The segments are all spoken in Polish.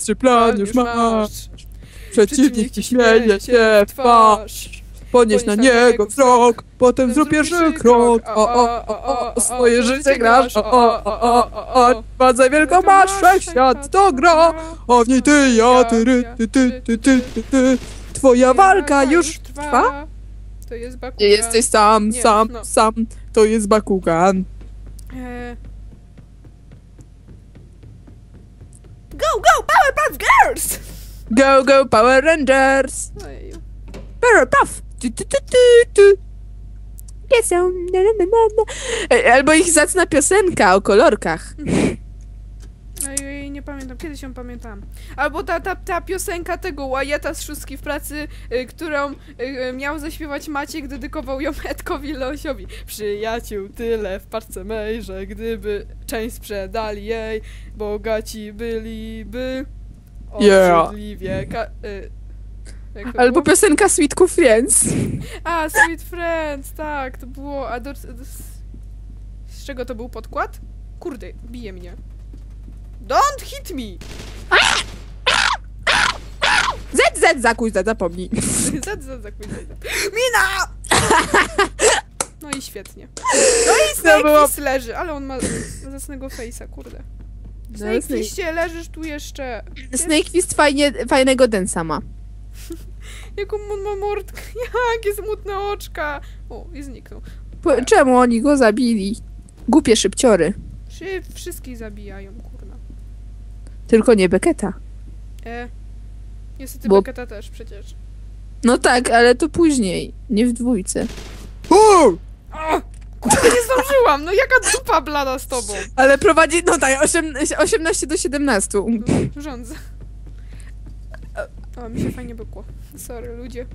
Czy plan już masz? Przeciwnik ci śmieje się w twarz. Podnieś na niego wzrok, potem zrób pierwszy krok. O, o, o, o, swoje życie grasz. O, o, o, o, o, o. Władzę wielką masz, wszechświat to gra. O w niej ty, ja, ty, ry, ty, ty, ty, ty, ty, ty. Twoja walka już trwa? To jest Bakugan. Nie jesteś sam, sam, no. sam. To jest Bakugan. E... Go, go, Powerpuff Girls! Go, go, Power Rangers. Ojeju. Powerpuff. Tu, tu, tu, tu, tu. Nie są. Na, na, na, na. Ej, Albo ich zacna piosenka o kolorkach. Nie pamiętam, kiedyś ją pamiętam. Albo ta, ta, ta piosenka tego Łajeta z Szóstki w pracy, y, którą y, y, miał zaśpiewać Maciek, dedykował ją Edkowi Leosiowi. Przyjaciół tyle w parce mej, że gdyby część sprzedali jej, bogaci byliby Yeah. obrzydliwie ka- y, Albo piosenka Sweet Friends. A, Sweet Friends, tak, to było... A do, z, z czego to był podkład? Kurde, bije mnie. Don't hit me! Z, Z, zakuj, Z, zapomnij. Zad, zad, zad, zad. Mina! No i świetnie. No i Snake było- leży, ale on ma zacnego face'a, kurde. No, Snake Snake- Fistie, leżysz tu jeszcze. Snake Fist fajnie, fajnego densa ma. Jaką on ma mordkę, jakie smutne oczka. O, i zniknął. Po, czemu oni go zabili? Głupie szybciory. Czy wszystkich zabijają, kurna. Tylko nie Beketa. E. Niestety Bo- Beketa też przecież. No tak, ale to później. Nie w dwójce. O! Kurde, nie zdążyłam! No jaka dupa blada z tobą? Ale prowadzi, no daj, osiem- 18 do 17. No, Rządzę. O, mi się fajnie bykło. Sorry, ludzie.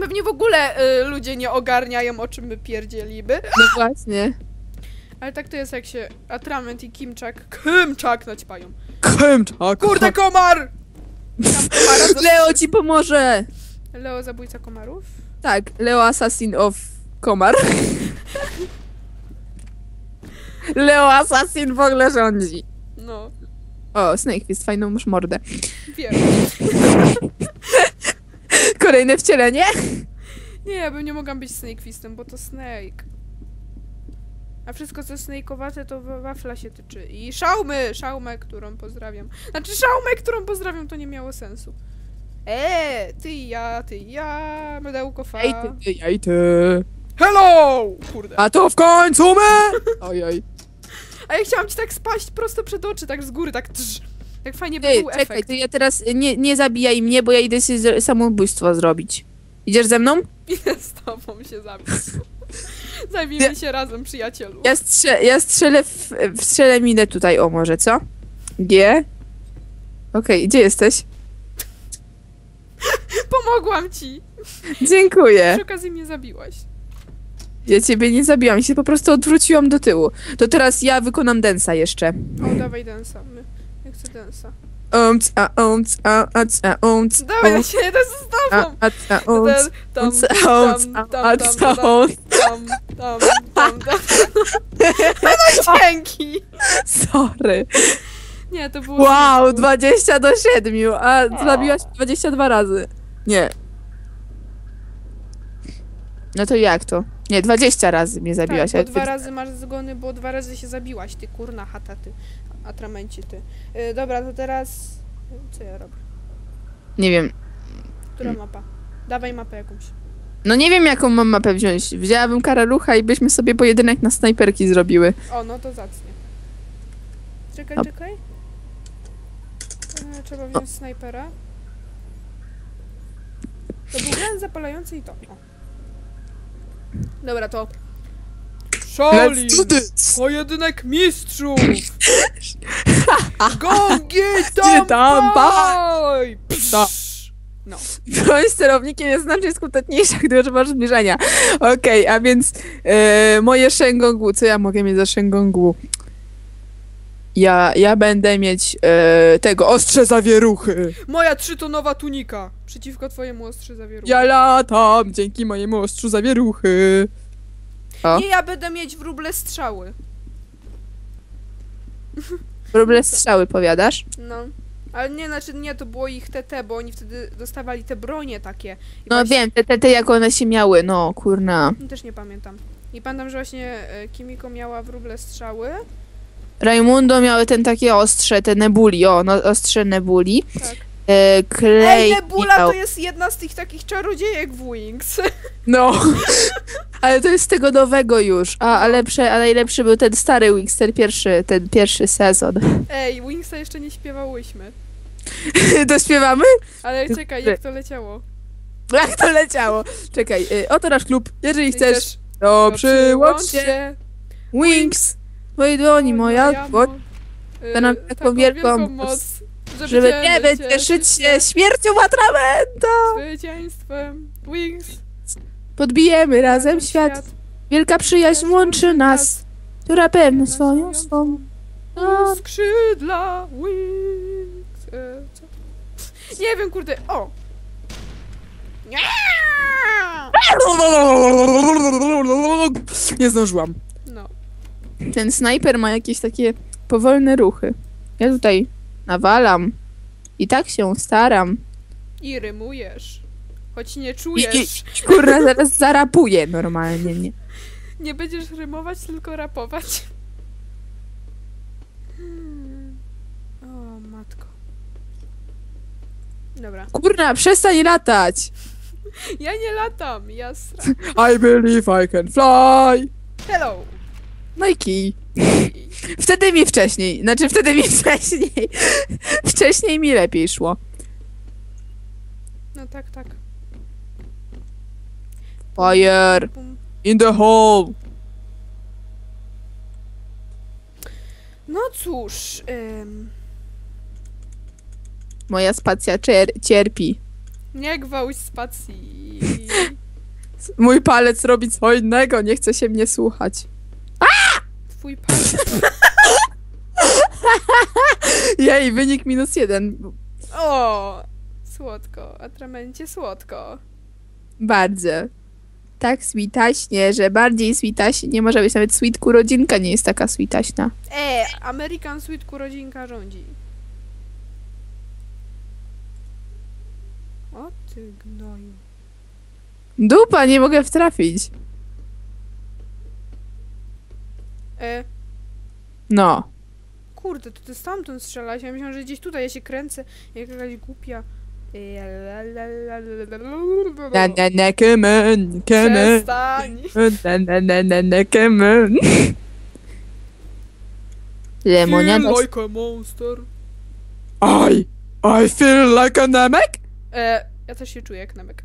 Pewnie w ogóle y, ludzie nie ogarniają, o czym my pierdzieliby. No właśnie. Ale tak to jest, jak się Atrament i Kimczak, Kimczak naćpają. Kemczak. Kurde, komar! Tam komara zas- Leo ci pomoże! Leo, zabójca komarów? Tak, Leo Assassin of Komar. Leo Assassin w ogóle rządzi. No, O, Snake Fist, fajną masz mordę. wiem. Kolejne wcielenie? Nie, ja bym nie mogłam być Snake Fistem, bo to Snake. A wszystko co snake'owate to wa- wafla się tyczy. I szałmy! Szałmę, którą pozdrawiam. Znaczy szałmę, którą pozdrawiam, to nie miało sensu. Eee, ty i ja, ty i ja, mydełko fa. Ej ty, ej, ej ty. Hello! Kurde. A to w końcu my! Ojoj. A ja chciałam ci tak spaść prosto przed oczy, tak z góry, tak trz. Jak fajnie by był czekaj, efekt. ty ja teraz nie, nie zabijaj mnie, bo ja idę sobie samobójstwo zrobić. Idziesz ze mną? Idę z tobą się zabić. Ja- Zabijmy się razem, przyjacielu. Ja, strze ja strzelę w, strzelę minę tutaj, o może, co? G? Okej, gdzie jesteś? Pomogłam ci! Dziękuję. Przy okazji mnie zabiłaś. Ja ciebie nie zabijam, ja się po prostu odwróciłam do tyłu. To teraz ja wykonam densa jeszcze. O, dawaj densa. Ja chcę densa. Umc, a umc, a ac, a umc. Dawaj, ja się jedę z tobą! ac, a umc, tam, a tam, a ac, tam, tam, tam, tam. No dzięki! Sorry. Nie, to było... Wow, smutne. 20 do 7, a zabiłaś 22 razy. Nie. No to jak to? Nie, 20 razy mnie zabiłaś. Tak, a bo ty- dwa razy masz zgony, bo dwa razy się zabiłaś, ty kurna chata, ty. Atramenci, ty. Y, dobra, to teraz... Co ja robię? Nie wiem. Która mapa? Dawaj mapę jakąś. No nie wiem jaką mam mapę wziąć. Wzięłabym karalucha i byśmy sobie pojedynek na snajperki zrobiły. O, no to zacnie. Czekaj, A- czekaj. E, trzeba wziąć snajpera. To był glen zapalający i to. O. Dobra, to... Shaolin! Let's do this! Pojedynek mistrzów! Gongi Tam, tam baj! No. Broń sterownikiem jest znacznie skuteczniejsza, gdy używasz zbliżenia. Okej, a więc e, moje Shengongu, co ja mogę mieć za Shengongu? Ja, ja będę mieć e, tego, ostrze zawieruchy. Moja trzytonowa tunika przeciwko twojemu ostrze zawieru. Ja latam dzięki mojemu ostrzu zawieruchy. O, Nie, ja będę mieć wróble strzały. wróble strzały, powiadasz? No. Ale nie, znaczy nie, to było ich TT, bo oni wtedy dostawali te bronie takie. I No właśnie- wiem, te, te, te jak one się miały, no kurna. Też nie pamiętam. I pamiętam, że właśnie e, Kimiko miała wróble strzały. Raimundo miały ten takie ostrze, te nebuli, o, no, ostrze nebuli. Tak. E, Clay Ej, Nebula to jest jedna z tych takich czarodziejek w Wings. No, ale to jest z tego nowego już. A, a, lepsze, a najlepszy był ten stary Wings, ten pierwszy, ten pierwszy sezon. Ej, Wingsa jeszcze nie śpiewałyśmy. to śpiewamy? Ale czekaj, jak to leciało? Jak to leciało? Czekaj, y, oto nasz klub. Jeżeli chcesz, Chcesz, to przyłącz się. Wings, twojej dłoni, moja dłoń. y, da nam taką wielką moc, Żeby nie cieszyć się śmiercią Atramenta. zwycięstwem. Wings. Podbijemy razem świat. Wielka przyjaźń łączy nas, która pewno swoją swą. Skrzydla Wings. E, co? Nie wiem, kurde. O! Nie! Nie zdążyłam. No. Ten snajper ma jakieś takie powolne ruchy. Ja tutaj nawalam. I tak się staram. I rymujesz. Choć nie I, czujesz. i kurna, zaraz zarapuję normalnie. Nie. Nie będziesz rymować, tylko rapować. O, matko. Dobra. Kurna, przestań latać! Ja nie latam, ja sra... I believe I can fly! Hello! No i kij. Wtedy mi wcześniej, znaczy wtedy mi wcześniej. Wcześniej mi lepiej szło. No tak, tak. Fire in the hole. No cóż, ym, Moja spacja cier- cierpi. nie gwałć spacji. Mój palec robi co innego, nie chce się mnie słuchać. Twój palec. Jej, wynik minus jeden. O! Słodko, atramencie słodko. Bardzo. Tak switaśnie, że bardziej switaśnie nie może być. Nawet sweetku rodzinka nie jest taka switaśna. E, American Sweetku rodzinka rządzi. O ty gnoju. Dupa, nie mogę wtrafić. E, No. kurde, to ty stamtąd strzelałaś. Ja myślałam, że gdzieś tutaj ja się kręcę. Jak jakaś głupia. Na, na, na, on. Przestań! Na, na, na, na, na, come on. Lemoniada. Feel like a monster. I, I feel like a namek? E, ja też się czuję jak Nemek.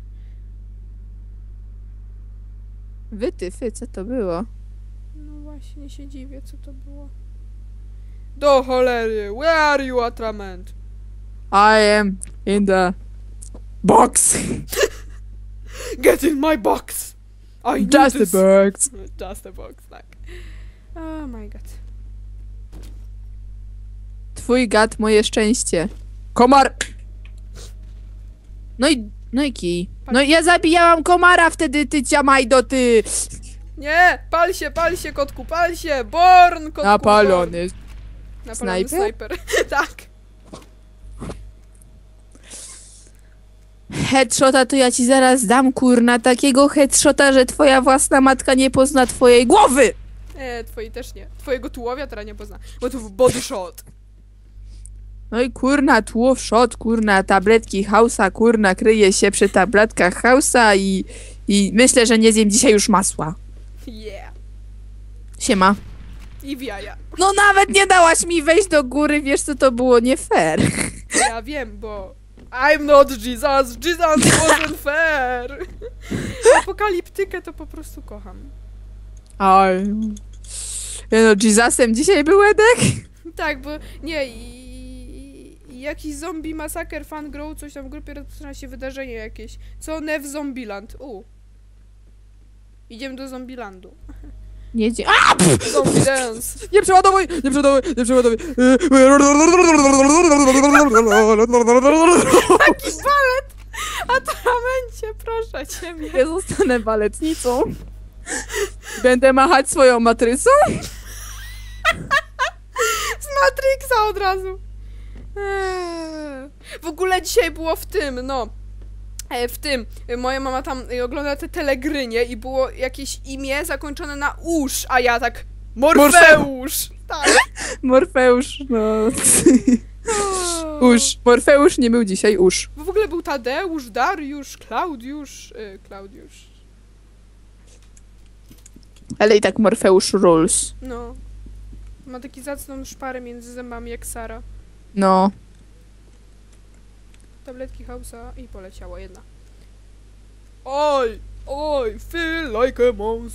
Wytyfy, co to było? No właśnie się dziwię, co to było. Do cholery, where are you, Atrament? I am in the box. Get in my box! I Just a this. box. Just a box, tak. Oh my god. Twój gad, moje szczęście. Komar! No i, no i kij. No i ja zabijałam komara wtedy, ty ciamajdo, ty! Nie! Pal się, pal się, kotku, pal się! Born, kotku, Born. Napalony. Napalony Snajper? snajper. tak. Headshota to ja ci zaraz dam, kurna, takiego headshota, że twoja własna matka nie pozna twojej głowy! E, twoi też nie. Twojego tułowia teraz nie pozna. Bo to body shot. No i kurna, tłów shot, kurna, tabletki hausa, kurna, kryje się przy tabletkach hausa i, i myślę, że nie zjem dzisiaj już masła. Yeah. Siema. I w jaja. No nawet nie dałaś mi wejść do góry, wiesz co to było nie fair. Ja wiem, bo I'm not Jesus. Jesus wasn't fair. Apokaliptykę to po prostu kocham. Oj. Ja no, Jesusem dzisiaj był Edek? Tak, bo nie i, i jakiś zombie masaker fan grow, coś tam w grupie rozpoczyna się wydarzenie jakieś. Co Nev Zombiland. U. Idziemy do Zombilandu. Nie, dzie- A! Zombie dance. Nie przeładowuj! Nie przeładowuj! Nie przeładowuj! Taki balet! Atramencie, proszę cię mnie. Ja zostanę baletnicą. Będę machać swoją matrycą? Z Matrixa od razu. Eee. W ogóle dzisiaj było w tym, no. E, W tym, e, moja mama tam e, ogląda te telegrynie i było jakieś imię zakończone na usz, a ja tak Morfeusz! Tak. Morfeusz, no. Uż. Morfeusz nie był dzisiaj uż. Bo w ogóle był Tadeusz, Dariusz, Klaudiusz, e, Klaudiusz. Ale i tak Morfeusz rules. No. Ma taki zacną szparę między zębami jak Sara. No. Tabletki Hausa i poleciała jedna. Oj, oj, feel like a monster.